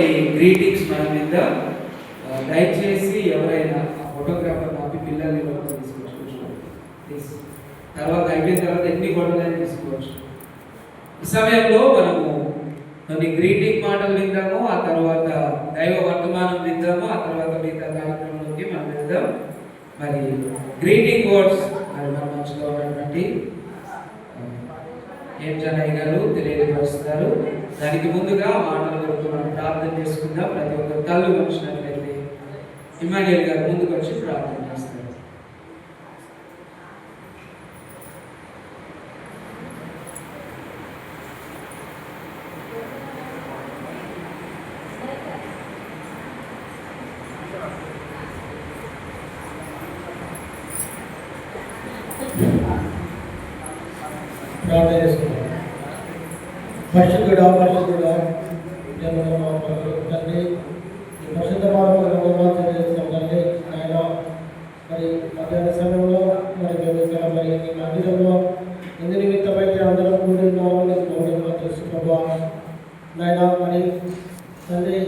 కొన్ని గ్రీటింగ్స్ మన మీద దయచేసి ఎవరైనా ఫోటోగ్రాఫర్ ఆపి పిల్లల్ని కూడా తీసుకొచ్చుకోవచ్చు. ప్లీజ్ తర్వాత అయిపోయిన తర్వాత ఎన్ని ఫోటోలైనా తీసుకోవచ్చు. ఈ సమయంలో మనము కొన్ని గ్రీటింగ్ మాటలు విందాము ఆ తర్వాత దైవ వర్తమానం విందాము ఆ తర్వాత మిగతా కార్యక్రమంలోకి మనం వెళ్దాం. మరి గ్రీటింగ్ వర్డ్స్ మరి మన మంచిగా ఉన్నటువంటి ఏం జనయ్య గారు తెలియజేస్తారు దానికి ముందుగా మాటల వరకు మనం ప్రార్థన చేసుకుందాం. ప్రతి ఒక్క తల్లు వచ్చినట్లయితే ఇమానియల్ గారు ముందుకు వచ్చి ప్రార్థన చేస్తారు. ప్రార్థన చేసుకున్నాం పరిశుద్ధుడా పరిశుద్ధుడా తండ్రి ఈ పరిశుద్ధ భావంలో తెలియజేస్తున్నాం తండ్రి ఆయన మరి మధ్యాహ్న సమయంలో మరి మేము ఇక్కడ మరి ఈ మందిరంలో ఎందు నిమిత్తమైతే అందరం కూడి ఉన్నామో నీకు గౌరవంగా తెలుసు ప్రభా. నాయన మరి తండ్రి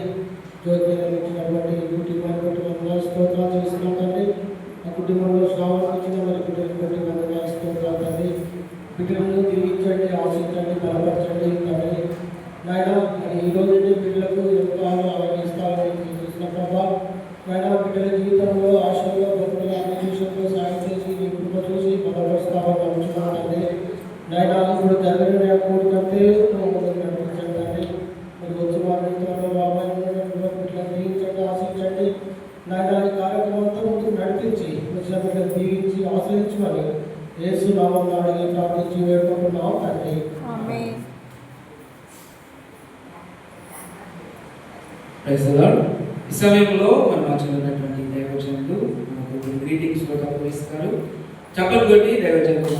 జ్యోతి నిర్మించినటువంటి ఈ కుటుంబాన్ని స్తోత్రాలు చేస్తున్నాం తండ్రి. ఆ కుటుంబంలో శ్రావణం ఇచ్చిన మరి బిడ్డలు స్తోత్రాలు తండ్రి. బిడ్డలను దీవించండి ఆశించండి బలపరచండి తండ్రి నాయన ఈ రోజు నుండి బిడ్డలకు ఎంతో ఆలోచిస్తారని చూసిన ప్రభా. నాయన బిడ్డల జీవితంలో ఆశలో గొప్పగా అన్ని విషయంలో సాయం చేసి మీ కృప చూసి బలపరుస్తామని నమ్ముతున్నానండి నాయన ఇప్పుడు జరిగిన కోరుకుంటే మమ్మల్ని నడిపించండి తండ్రి మరి వచ్చి వారితో బాబాయ్ బిడ్డలను దీవించండి ఆశించండి నాయన ఈ కార్యక్రమం అంతా ముందుకు నడిపించి వచ్చిన బిడ్డలు దీవించి ఆశ్రయించమని యేసు నామంలో అడిగి ప్రార్థించి వేడుకుంటున్నాం తండ్రి. ఈ సమయంలో మన ఉన్నటువంటి దైవజనులు మనకు గ్రీటింగ్స్ కూడా ఇస్తారు చప్పలు కొట్టి దైవజనులు.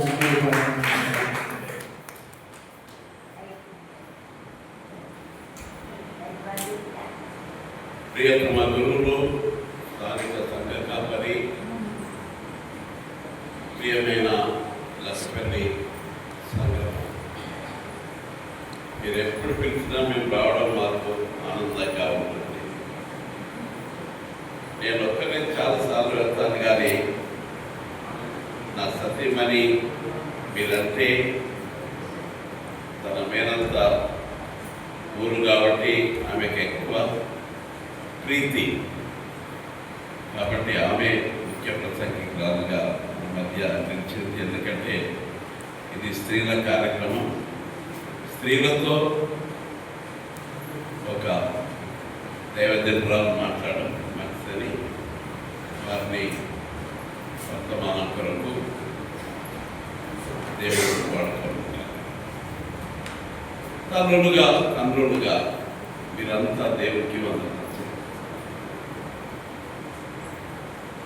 ప్రియతమ తన మేనంత ఊరు కాబట్టి ఆమెకు ఎక్కువ ప్రీతి. కాబట్టి ఆమె ముఖ్య ప్రసంగికురాలుగా మధ్య నిలిచింది ఎందుకంటే ఇది స్త్రీల కార్యక్రమం. స్త్రీలతో ఒక దైవజనురాలు మాట్లాడడం మంచిదని వారిని వర్తమానం కొరకు దేవుడు వాడుతుంది తండ్రులుగా తండ్రులుగా మీరంతా దేవుడికి వందనాలు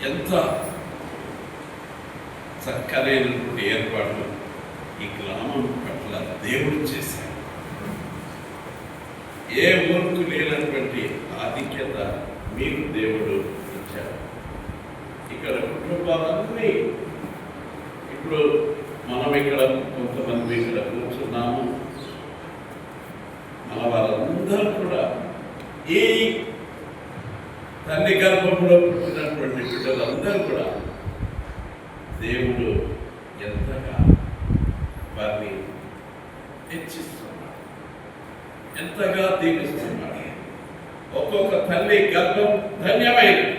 ఎంత చక్కనైనటువంటి ఏర్పాటు ఈ గ్రామం పట్ల దేవుడు చేశాడు. ఏ ఊరుకు లేనటువంటి ఆధిక్యత మీరు దేవుడు ఇచ్చారు. ఇక్కడ కుటుంబాలన్నీ ఇప్పుడు మనం ఇక్కడ కొంతమంది ఇక్కడ కూర్చున్నాము. మన వారందరూ కూడా ఈ తల్లి గర్భంలో పుట్టినటువంటి బిడ్డలందరూ కూడా దేవుడు ఎంతగా వారిని హెచ్చిస్తున్నాడు ఎంతగా దీవిస్తున్నాడు ఒక్కొక్క తల్లి గర్భం ధన్యమైనది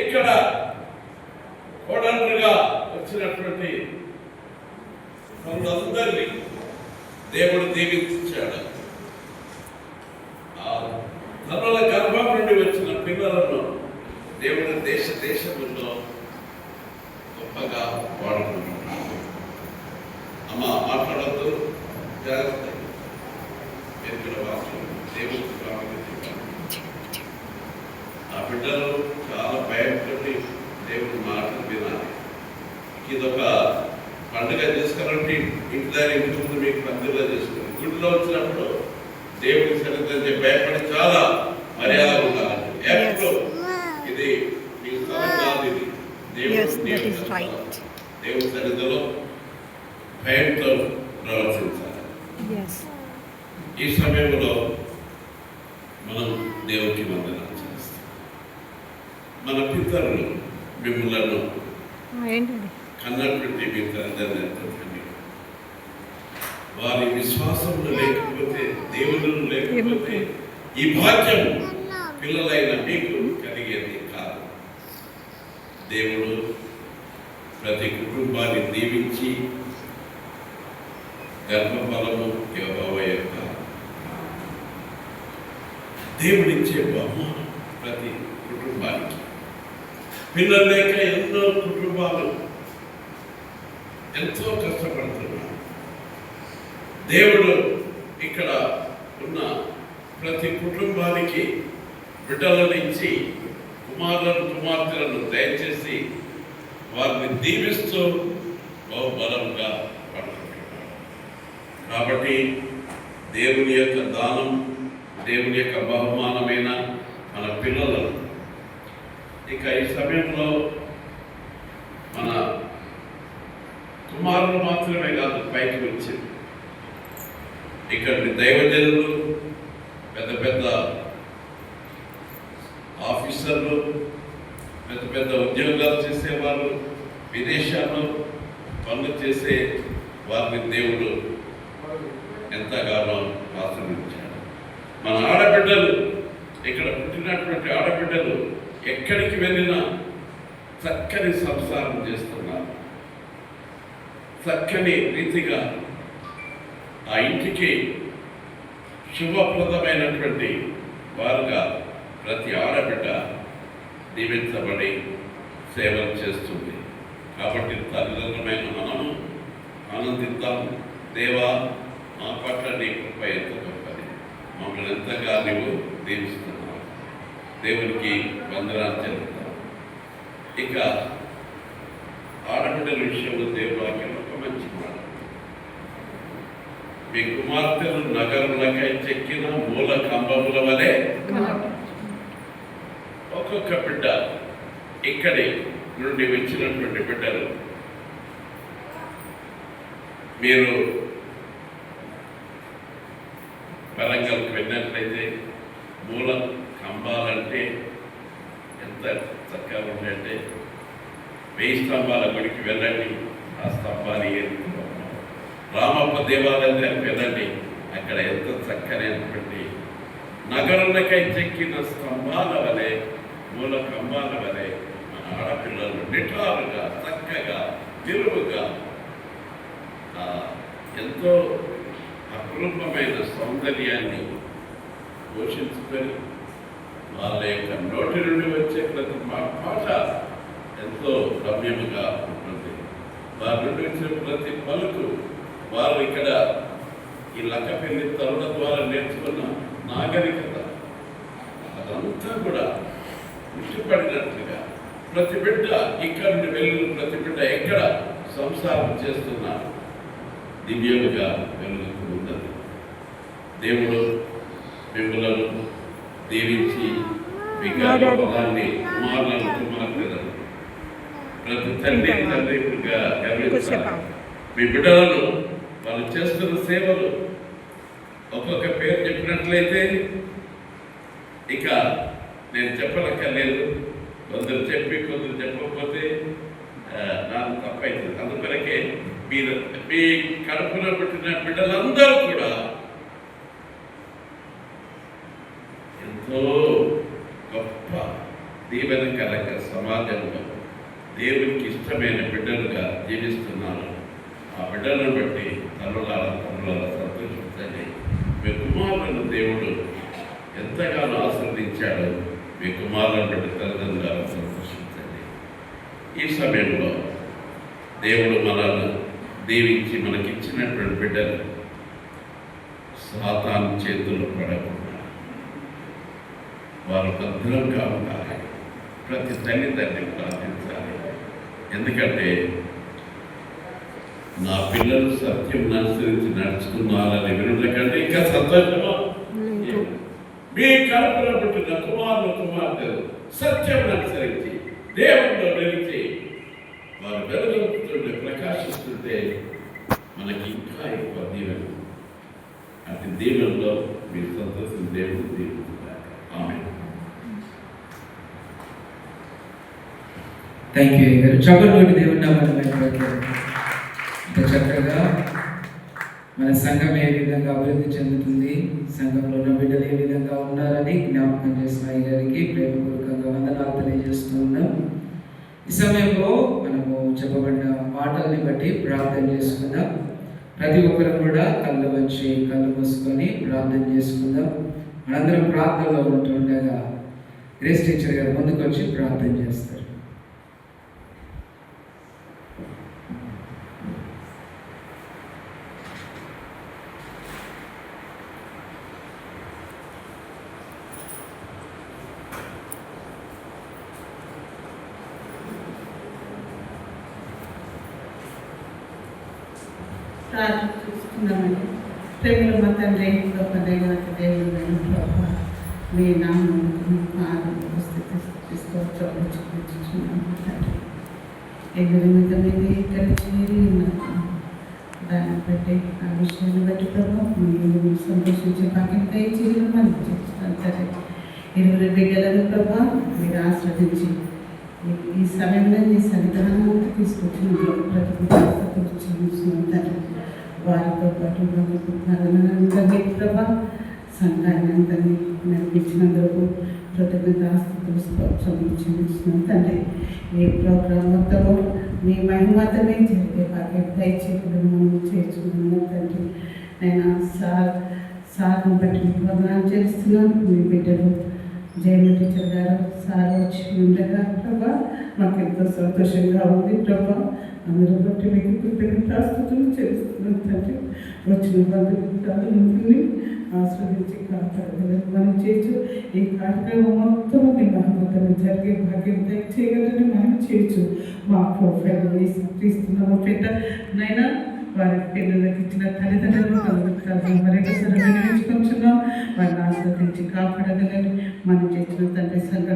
ఇక్కడ కోడలుగా వచ్చినటువంటి కొందరిని దేవుడు దీవించాడు ఆ తనుల గర్భం నుండి వచ్చిన పిల్లలను దేవుడు దేశ దేశముల్లో గొప్పగా వాడుకుంటున్నాడు అమ్మ మాట్లాడద్దు జాగ్రత్త మీరు ఇక్కడ వాక్యం దేవుడికి ప్రాముఖ్యత ఇవ్వాలి. ఆ బిడ్డలు చాలా భయంతో దేవుడి మాటలు వినాలి ఇదొక పండుగ చేసుకున్నట్టు ఇంటి దగ్గర ఇంటి ముందు మీకు పండుగ చేసుకుని గుడిలో వచ్చినప్పుడు దేవుడి సన్నిధి భయపడి చాలా మర్యాద ఉండాలి ఎప్పుడు ఇది మీ స్థలం కాదు ఇది. దేవుడు. దేవుడి సన్నిధిలో భయంతో ప్రవర్తించాలి. ఈ సమయంలో దేవునికి వందనాలు చేస్తాం మన పితరులు మిమ్మలను అన్నటువంటి కన్నటువంటి మీ తల్లిదండ్రులు వారి విశ్వాసంలో లేకపోతే దేవుళ్ళు లేకపోతే ఈ భాగ్యం పిల్లలైన మీకు కలిగేది కాదు. దేవుడు ప్రతి కుటుంబాన్ని దీవించి గర్భఫలము యోగవ యొక్క దేవుడిచ్చే బహుమానం ప్రతి కుటుంబానికి. పిల్లలు లేక ఎన్నో కుటుంబాలు ఎంతో కష్టపడుతున్నారు దేవుడు ఇక్కడ ఉన్న ప్రతి కుటుంబానికి బిడ్డలను ఇచ్చి కుమారులను కుమార్తెలను దయచేసి వారిని దీవిస్తూ బహుబలంగా పడుకుంటున్నారు కాబట్టి దేవుని యొక్క దానం దేవుని యొక్క బహుమానమైన మన పిల్లలను. ఇక ఈ సమయంలో మన కుమారులు మాత్రమే కాదు పైకి వచ్చింది ఇక్కడి దైవజనులు పెద్ద పెద్ద ఆఫీసర్లు పెద్ద పెద్ద ఉద్యోగాలు చేసేవారు విదేశాల్లో పనులు చేసే వారిని దేవుడు ఎంతగానో ఆశ్రమించాడు మన ఆడబిడ్డలు ఇక్కడ పుట్టినటువంటి ఆడబిడ్డలు ఎక్కడికి వెళ్ళినా చక్కని సంసారం చేస్తున్నారు. చక్కని రీతిగా ఆ ఇంటికి శుభప్రదమైనటువంటి వారుగా ప్రతి ఆడబిడ్డ దీవించబడి సేవలు చేస్తుంది. కాబట్టి తల్లిదండ్రులమైన మనము ఆనందిద్దాం. దేవా మా పట్ల నీ కృప ఎంత గొప్పది. మమ్మల్ని ఎంతగా నీవు దీవిస్తున్నావు. దేవునికి వందనాలు చెల్లుతాం ఇక ఆడబిడ్డల విషయంలో దేవుడు ఒక మంచి మాట మీ కుమార్తెలు నగరులకై చెక్కిన మూల కంబముల వలె ఒక్కొక్క బిడ్డ ఇక్కడి నుండి వచ్చినటువంటి బిడ్డలు. మీరు వరంగల్కి వెళ్ళినట్లయితే మూల కంబాలంటే ఎంత చక్కగా ఉంటాయంటే వెయ్యి స్తంభాల గుడికి వెళ్ళండి. ఆ స్తంభాలు ఏది రామప్ప దేవాలయం దగ్గరికి అక్కడ ఎంత చక్కనైనటువంటి నగరులకై చెక్కిన స్తంభాల వలె మూల కంబాల వలె మన ఆడపిల్లలు నిటారుగా చక్కగా నిలువుగా ఆ, ఎంతో అపరూపమైన సౌందర్యాన్ని పోషించుకొని వాళ్ళ యొక్క నోటి నుండి వచ్చే ప్రతి మా- మాట ఎంతో రమ్యముగా ఉంటుంది. వారి నుండి వచ్చిన ప్రతి పలుకు వారు ఇక్కడ ఈ లక్కపెల్లి తరుణ ద్వారా నేర్చుకున్న నాగరికత అదంతా కూడా ఇష్టపడినట్లుగా ప్రతి బిడ్డ ఇక్కడ నుండి వెళ్ళిన ప్రతి బిడ్డ ఎక్కడ సంసారం చేస్తున్న దివ్యముగా వెలుగుతూ ఉన్నది. దేవుడు మిమ్మలను దీవించి మీ కుమారులను కుమార్తెలను ప్రతి తల్లి తండ్రిగా మీ బిడ్డలను వాళ్ళు చేస్తున్న సేవలు ఒక్కొక్క పేరు చెప్పినట్లయితే ఇక నేను చెప్పనక్కర్లేదు. కొందరు చెప్పి కొందరు చెప్పకపోతే నాకు తప్పైతుంది. అందుకొరకే మీరు మీ కడుపులో పుట్టిన బిడ్డలందరూ కూడా ఎంతో గొప్ప దీవెనకరంగా సమాజంలో దేవునికి ఇష్టమైన బిడ్డలుగా జీవిస్తున్నారు. ఆ బిడ్డలను బట్టి తల్లులాల తల్లులాల సంతోషించండి మీ కుమారులను దేవుడు ఎంతగానో ఆశీర్వదించాడో మీ కుమారులను బట్టి తల్లిదండ్రులను సంతోషించండి. ఈ సమయంలో దేవుడు మనల్ని దీవించి మనకిచ్చినటువంటి బిడ్డలు సాతాను చేతుల్లో పడకుండా వారు భద్రంగా ఉండాలి. ప్రతి తల్లి తండ్రి ప్రార్థించాలి. ఎందుకంటే నా పిల్లలు సత్యం అనుసరించి నడుచుకున్నారని వినుట కంటే ఇంకా సంతోషమా? మీ కడుపులో పుట్టిన కుమారులు కుమార్తెలు సత్యం అనుసరించి దేవుడిలో నిలిచి వారు వెలుగుతుంటే ప్రకాశిస్తుంటే మనకి ఇంకా ఎక్కువ దీవెన. అతి దీవెనలో మీరు సంతోషం దేవుడు దీవిస్తున్నారు ఆమె థ్యాంక్ యూ గారు చక్కటి దేవుడి చక్కగా మన సంఘం ఏ విధంగా అభివృద్ధి చెందుతుంది. సంఘంలో ఉన్న బిడ్డలు ఏ విధంగా ఉన్నారని జ్ఞాపకం చేసిన అయ్య గారికి ప్రేమపూర్వకంగా వందనాలు తెలియజేస్తూ ఉన్నాం. ఈ సమయంలో మనము చెప్పబడిన మాటల్ని బట్టి ప్రార్థన చేసుకుందాం. ప్రతి ఒక్కరు కూడా కళ్ళు వచ్చి కళ్ళు మూసుకొని ప్రార్థన చేసుకుందాం. మనందరం ప్రార్థనలో ఉంటుండగా గ్రేస్ టీచర్ గారు ముందుకు వచ్చి ప్రార్థన చేస్తారు. ప్రార్థిస్తున్నామండి ప్రేమల మా తండ్రి గొప్ప దైవత దేవుడు ప్రభా మీ నామం స్థితి తీసుకోవచ్చు చూపించున్నాము తండ్రి. ఎగురి మీద మీద ఇక్కడ చేరి దాన్ని బట్టి ఆ విషయాన్ని బట్టి ప్రభావ మీరు సంతోషించే భాగ్యం దయచేయడం మనం చేస్తున్నాం తండ్రి. ఇరువురు బిడ్డలను ప్రభా మీరు ఆస్వాదించి ఈ- సమయంలో నీ సన్నిధానం తీసుకొచ్చిన ప్రతి తండ్రి. వారితో పాటు అందరినీ ప్రభా సంఘాన్ని అందరినీ నడిపించినందుకు కృతజ్ఞతాస్తుతులు సమర్పించిన తండ్రి. ఈ ప్రోగ్రాం మొత్తము మీ మహిమతమే జరిగే భాగ్యం దయచేపుడు మనం చేర్చుకున్నాము తండ్రి. నేను సార్ సార్ని బట్టి మీకు వందనాలు చేస్తున్నాను మీ బిడ్డలు జయమ టీచర్ గారు సార్ వచ్చి ఉండగా ప్రభా మాకు ఎంతో సంతోషంగా ఉంది ప్రభా. అందరూ బట్టి మీకు కృతజ్ఞతాస్తుతులు చేస్తున్నాం తండ్రి. వచ్చిన బంధువులందరినీ ఆస్వాదించి కాపాడగలరు. మనం చేయొచ్చు ఈ కార్యక్రమం మొత్తం మీ మహమ్మతం జరిగే భాగ్యం దయచేయగలని మనం చేయొచ్చు మా ప్రొఫైల్ వేసి తీస్తున్నాము పెట్ట నైనా వారి పిల్లలకు ఇచ్చిన తల్లిదండ్రులు కలుగుతారు. మరొకసారి వినియోగించుకుంటున్నాం వారిని ఆశ్రదించి కాపాడగలని మనం చేసిన తండ్రి సంఘ